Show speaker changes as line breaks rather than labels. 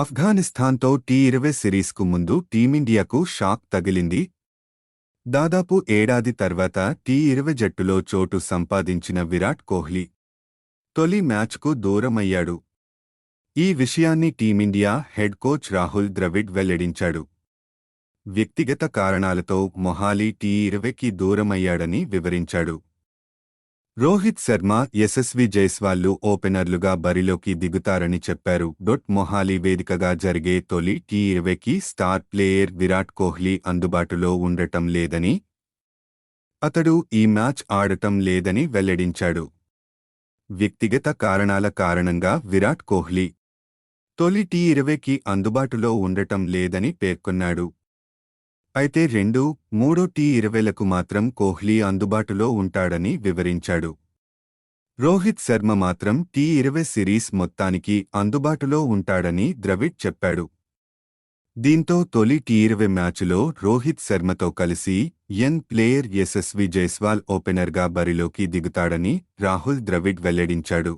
ఆఫ్ఘనిస్తాన్తో tea ఇరవై సిరీస్కు ముందు టీమిండియాకు షాక్ తగిలింది. దాదాపు ఏడాది తర్వాత టీ ఇరవై జట్టులో చోటు సంపాదించిన విరాట్ కోహ్లీ తొలి మ్యాచ్కు దూరమయ్యాడు. ఈ విషయాన్ని team India head coach Rahul Dravid వెల్లడించాడు. వ్యక్తిగత కారణాలతో మొహాలీ టీ ఇరవైకి దూరమయ్యాడని వివరించాడు. రోహిత్ శర్మ యశస్వి జైస్వాళ్ళు ఓపెనర్లుగా బరిలోకి దిగుతారని చెప్పారు. డొట్ మొహాలీ వేదికగా జరిగే తొలి టీ ఇరవైకి స్టార్ ప్లేయర్ విరాట్ కోహ్లీ అందుబాటులో ఉండటం లేదని అతడు ఈ మ్యాచ్ ఆడటం లేదని వెల్లడించాడు. వ్యక్తిగత కారణాల కారణంగా విరాట్ కోహ్లీ తొలి టీ ఇరవైకి అందుబాటులో ఉండటం లేదని పేర్కొన్నాడు. అయితే రెండు మూడో టీ ఇరవైలకు మాత్రం కోహ్లీ అందుబాటులో ఉంటాడని వివరించాడు. రోహిత్ శర్మ మాత్రం టీ ఇరవై సిరీస్ మొత్తానికి అందుబాటులో ఉంటాడని ద్రవిడ్ చెప్పాడు. దీంతో తొలి టీ ఇరవై మ్యాచ్లో రోహిత్ శర్మతో కలిసి యంగ్ ప్లేయర్ యశస్వి జైస్వాల్ ఓపెనర్గా బరిలోకి దిగుతాడని రాహుల్ ద్రవిడ్ వెల్లడించాడు.